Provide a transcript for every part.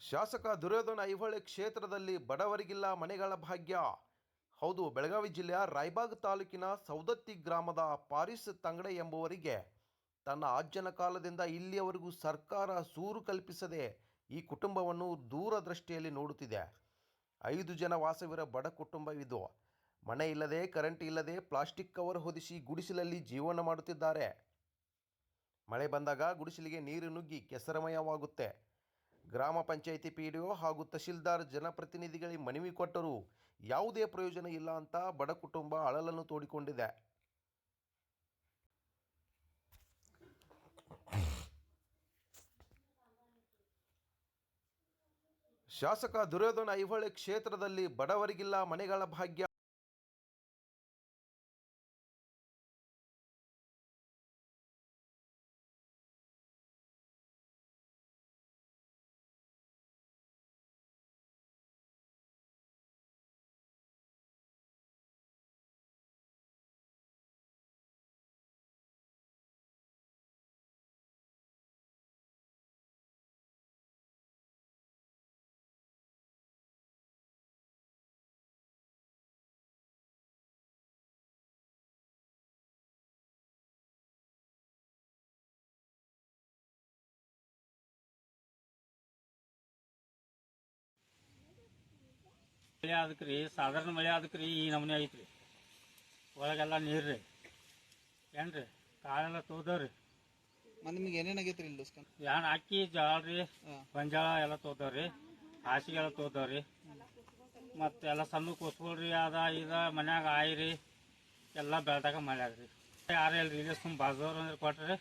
ಶಾಸಕ ದುರ್ಯೋಧನ ಐಹೊಳೆ ಕ್ಷೇತ್ರದಲ್ಲಿ ಬಡವರಿಗಿಲ್ಲ ಮನೆಗಳ ಭಾಗ್ಯ. ಹೌದು, ಬೆಳಗಾವಿ ಜಿಲ್ಲೆಯ ರಾಯಬಾಗ್ ತಾಲೂಕಿನ ಸೌದತ್ತಿ ಗ್ರಾಮದ ಪಾರಿಸ್ ತಂಗಡೆ ಎಂಬುವರಿಗೆ ತನ್ನ ಅಜ್ಜನ ಕಾಲದಿಂದ ಇಲ್ಲಿಯವರೆಗೂ ಸರ್ಕಾರ ಸೂರು ಕಲ್ಪಿಸದೆ ಈ ಕುಟುಂಬವನ್ನು ದೂರದೃಷ್ಟಿಯಲ್ಲಿ ನೋಡುತ್ತಿದೆ. ಐದು ಜನ ವಾಸವಿರ ಬಡ ಕುಟುಂಬವಿದು ಮನೆ ಇಲ್ಲದೆ, ಕರೆಂಟ್ ಇಲ್ಲದೆ, ಪ್ಲಾಸ್ಟಿಕ್ ಕವರ್ ಹೊದಿಸಿ ಗುಡಿಸಲಲ್ಲಿ ಜೀವನ ಮಾಡುತ್ತಿದ್ದಾರೆ. ಮಳೆ ಬಂದಾಗ ಗುಡಿಸಲಿಗೆ ನೀರು ನುಗ್ಗಿ ಕೆಸರಮಯವಾಗುತ್ತೆ. ಗ್ರಾಮ ಪಂಚಾಯಿತಿ ಪಿ ಡಿ ಹಾಗೂ ತಹಶೀಲ್ದಾರ್ ಜನಪ್ರತಿನಿಧಿಗಳಿಗೆ ಮನವಿ ಕೊಟ್ಟರೂ. ಯಾವುದೇ ಪ್ರಯೋಜನ ಇಲ್ಲ ಅಂತ ಬಡ ಕುಟುಂಬ ಅಳಲನ್ನು ತೋಡಿಕೊಂಡಿದೆ. ಶಾಸಕ ದುರ್ಯೋಧನ ಐಹೊಳೆ ಕ್ಷೇತ್ರದಲ್ಲಿ ಬಡವರಿಗಿಲ್ಲ ಮನೆಗಳ ಭಾಗ್ಯ. ಮಳೆ ಅದಕ್ರಿ ಸಾಧಾರಣ ಮಳೆ ಅದಕ್ರಿ ಈ ನಮೂನೆ ಐತ್ರಿ. ಒಳಗೆಲ್ಲ ನೀರು ರೀ ಏನ್ರಿ? ಕಾಳೆಲ್ಲ ತೋದವ್ರಿ. ರೀ ನಿಮಗೆ ಏನೇನ್ ಆಗೈತ್ರಿ ಇಲ್ಲಿ ಯಾಣ ಏನ್ ಅಕ್ಕಿ ಜೋಳ ರೀ ಬಂಜಾಳ ಗೊಂಜಾಳ ಎಲ್ಲ ತೋದವ್ರಿ. ಹಾಸಿಗೆ ಎಲ್ಲ ತೋದವ್ರಿ. ಮತ್ತೆ ಎಲ್ಲ ಸಣ್ಣ ಕೊಸ್ಕೊಳ್ರಿ ಅದ ಇದ ಮನ್ಯಾಗ ಆಯ್ರಿ. ಎಲ್ಲ ಬೆಳ್ದಾಗ ಮಳೆ ಆಗ್ರಿ ಯಾರು ಇಲ್ರಿ ಇಲ್ಲೇ ಸುಮ್ ಬಾಜೋರು ಅಂದ್ರೆ ಕೊಟ್ರಿ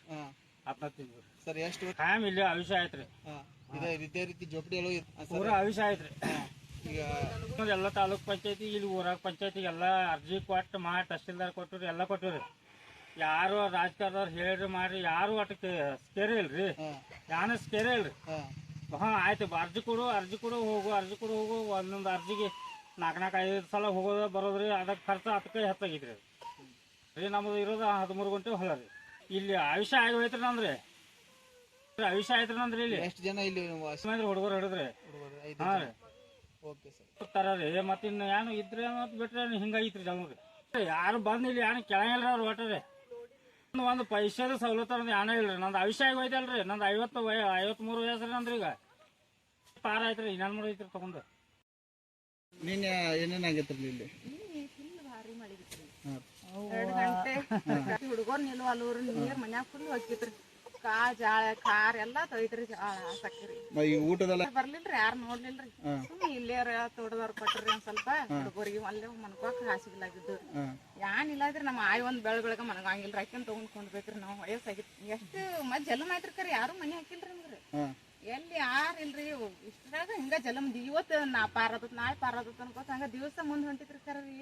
ಅದನ್ನ ತಿಂದ್ರಿ ಸರ್ ಎಷ್ಟು ಟೈಮ್ ಇಲ್ಲಿ ಅವಿಷ ಆಯ್ತ್ರಿ. ಇದೇ ರೀತಿ ಜೋಪಡಿ ಸರ್ ಅವಿಷ ಐತ್ರಿ ಈಗ ಎಲ್ಲ ತಾಲೂಕ್ ಪಂಚಾಯತಿ ಇಲ್ಲಿ ಊರಾಗ ಪಂಚಾಯತಿ ಎಲ್ಲ ಅರ್ಜಿ ಕೊಟ್ಟು ಮಾಡಿ ತಹಸೀಲ್ದಾರ್ ಕೊಟ್ಟರು ಎಲ್ಲ ಕೊಟ್ಟರು ಯಾರು ರಾಜಕಾರಣದವ್ರು ಹೇಳ್ರಿ ಮಾಡ್ರಿ ಯಾರು ಒಟ್ಟು ಸ್ಕೇರೆ ಇಲ್ರಿ? ಯಾನ ಸ್ಕೇರೆ ಇಲ್ರಿ? ಹಾ. ಹಾ ಆಯ್ತು ಅರ್ಜಿ ಕೊಡು ಅರ್ಜಿ ಕೊಡು ಹೋಗು ಅರ್ಜಿ ಕೊಡು ಹೋಗು ಒಂದೊಂದು ಅರ್ಜಿಗೆ ನಾಲ್ಕು ನಾಲ್ಕು ಐದು ಸಲ ಹೋಗೋದು ಬರೋದ್ರಿ ಅದಕ್ಕೆ ಖರ್ಚು ಹತ್ತಕ್ಕೆ ಹೆಚ್ಚಾಗಿದ್ರಿ ರೀ ನಮ್ಮದು ಇರೋದು ಹದಿಮೂರು ಗಂಟೆ ಹೊಲ ರೀ. ಇಲ್ಲಿ ಆಯುಷ್ಯ ಆಗಿ ಹೋಯ್ತ್ರಿ ನಂದ್ರಿ ಆಯುಷ್ಯ ಆಯ್ತ್ರಿ ನಂದ್ರಿ ಇಲ್ಲಿ. ಎಷ್ಟು ಜನ ಇಲ್ಲಿ ಹುಡುಗರು ಹಿಡಿದ್ರಿ. ಹಾ ರೀ. Okay sir. ತರ ರೀ. ಮತ್ತೆ ಇನ್ನು ಏನು ಇದ್ರೆ ಮತ್ತೆ ಬಿಟ್ರೆ ಹಿಂಗಾಗಿತ್ರಿ ಜಲ್ರಿ ಯಾರು ಬಂದಿಲ್ಲ ಏನು ಕೆಳಗಿಲ್ಲ ಅವ್ರು ಒಟ್ಟರೆ ಒಂದು ಪೈಸದ ಸವಲತ್ತು ಅನ್ನೋದು ಏನ ಇಲ್ರಿ. ನಂದು ಅವಿಷಯ ಹೋಯ್ತಲ್ರಿ. ನಂದು ಐವತ್ತು ವಯ ಐವತ್ಮೂರು ವಯಸ್ಸು ನಂದ್ರಿ ಈಗ ಪಾರ ಐತ್ರಿ ಇನ್ನೇನು ಮೂರು ಐತ್ರಿ ತಗೊಂಡು. ನೀನು ಏನೇನ್ ಆಗೈತ್ರಿ ಇಲ್ಲಿ ಹುಡುಗರು ನಿಲ್ವಲ್ಲೂರು ನೀರ್ ಮನ್ಯಾಗ ಫುಲ್ ಹೋಗಿತ್ರಿ ಕಾ ಜಾಳ ಖಾರ ಎಲ್ಲಾ ತೊಯ್ತ್ರಿ ಜಾಳ ಸಕ್ಕರಿ ಈಗ ಊಟದಲ್ಲ ಬರ್ಲಿಲ್ರಿ ಯಾರು ನೋಡ್ಲಿಲ್ರಿ? ಸುಮ್ಮನೆ ಇಲ್ಲೇರ ತೋಟದವ್ರ ಕೊಟ್ರಿ ಒಂದ್ ಸ್ವಲ್ಪ ಹುಡುಗರಿಗೆ ಅಲ್ಲೇ ಮನ್ಕೋಕ್ ಹಾಸಿಗ್ಲಾಗಿದ್ದು. ಹಾ. ಯಾನ್ ಇಲ್ಲ ಇದ್ರಿ ನಮ್ಮ ಆಯ್ ಒಂದ್ ಬೆಳ ಬೆಳಗ ಮನಗಂಗಿಲ್ರಿ ಅಕ್ಕನ್ ತಗೊಂಡ್ ಕೊಂಡ್ಬೇಕ್ರಿ ನಾವು ವಯಸ್ಸಾಗಿತ್ತು ಎಷ್ಟು ಮತ್ ಜಲಮ್ ಆಯ್ತ್ರಿ ಕರಿ ಯಾರು ಮನೆ ಹಾಕಿಲ್ರಿ ನಮ್ಗ್ರಿ ಎಲ್ಲಿ ಯಾರು ಇಲ್ರಿ ಇಷ್ಟ್ರಾಗ ಹಿಂಗ ಜಲಮ್ ಇವತ್ತು ನಾ ಪಾರದತ್ ನಾಳೆ ಪಾರದತ್ ಅನ್ಕೋತ ಹಂಗ ದಿವಸ ಮುಂದ್ ಹೊಂಟಿತ್ರಿ ಕರ್ರಿ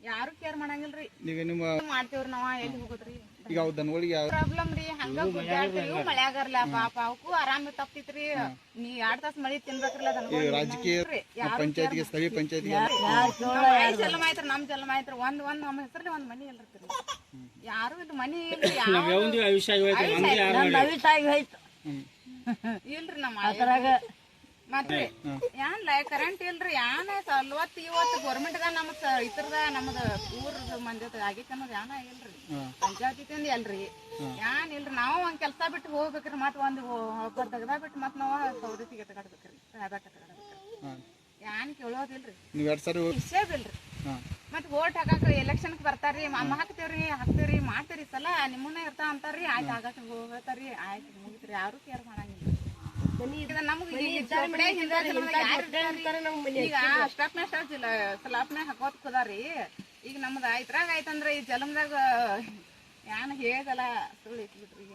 ಯಾರು ಕೇರ್ ಮಾಡಂಗಿಲ್ರಿ. ಈಗ ನಿಮ್ಮ ಮಾಡ್ತೇವ್ರಿ ನಾವ ಎಲ್ಲಿ ಹೋಗೋದ್ರಿ? ಈಗ ಅವ್ ದನಗಳಿಗೆ ಯಾವ ಪ್ರಾಬ್ಲಮ್ ರೀ ಹಂಗ ಗುಡ್ಡಾಡ್ತೀವಿ ಮಳ್ಯಾಗರ್ಲ ಪಾಪ ಅವಕ್ಕೂ ಆರಾಮ ತಪ್ತಿತ್ರಿ ನೀ ಎರಡ್ ತಾಸ್ ಮಳಿ ತಿನ್ಬೇಕ್ರಲ್ಲ ಈ ರಾಜಕೀಯ ಪಂಚಾಯತಿಗೆ ಸ್ಥಳೀಯ ಪಂಚಾಯತಿಗೆ ಜಲಮ ಐತ್ರಿ ನಮ್ ಜಲಮ ಐತ್ರಿ ಒಂದ್ ಒಂದ್ ನಮ್ಮ ಹೆಸರಲ್ಲಿ ಒಂದ್ ಮನಿ ಇಲ್ರಿ ಯಾರು ಇದು ಮನಿ ಇಲ್ರಿ ಯಾವ ಒಂದು ಅವಿಷಯ ಹೋಯ್ತು ಇಲ್ರಿ ನಮ್ಮ ಮತ್ರಿ ಯಾನ್ ಕರೆಂಟ್ ಇಲ್ರಿ ಏನ ಸಲ್ವತ್ ಇವತ್ತು ಗೌರ್ಮೆಂಟ್ದ ದ ನಮ್ ಇತರದ ನಮ್ದ ಊರದ ಮಂದಿ ಆಗೈತಿ ಅನ್ನೋದು ಯಾನ ಇಲ್ರಿ ಪಂಚಾಯತಿಂದ ಎಲ್ರಿ ಯಾನ್ ಇಲ್ರಿ? ನಾವು ಒಂದ್ ಕೆಲ್ಸ ಬಿಟ್ಟು ಹೋಗ್ಬೇಕ್ರಿ ಮತ್ ಒಂದ್ ಒಬ್ಬರ್ ತೆಗ್ದ ಬಿಟ್ಟು ಮತ್ ನಾವ್ ಸೌದತ್ತಿಗೆ ತಗಡ್ಬೇಕ್ರಿ ತಗಡ್ಬೇಕ್ರಿ ಹಾ. ಯಾನ್ ಕೇಳೋದಿಲ್ರಿ? ಇಷ್ಟೇದಿಲ್ರಿ ಹಾ. ಮತ್ ಓಟ್ ಹಾಕಾಕ ಎಲೆಕ್ಷನ್ ಬರ್ತಾರ್ರಿ ಮಮ್ಮ ಹಾಕ್ತೇವ್ರಿ ಹಾಕ್ತೇವ್ರಿ ಮಾಡ್ತೇರಿ ಸಲ ನಿಮ್ಮನ್ನ ಇರ್ತಾವ ಅಂತಾರ್ರಿ ಆಯ್ತು ಹಾಕಾಕ ಹೋಗ್ತಾರ್ರಿ ಆಯ್ತು ಮುಗಿತ್ರಿ ಯಾರು ಕೇರ್ ಮಾಡಂಗಿಲ್ಲ ಸ್ಲಾಪ್ನ ಹಾಕೋತ್ ಕುದಾರಿ ಈಗ ನಮ್ದು ಇದ್ರಾಗ ಆಯ್ತಂದ್ರ ಈ ಜಲಮದಾಗ ಯಾನ ಹೇಗಲ್ಲ ಸುಳ್ಳು ಇಟ್ಬಿಟ್ರಿ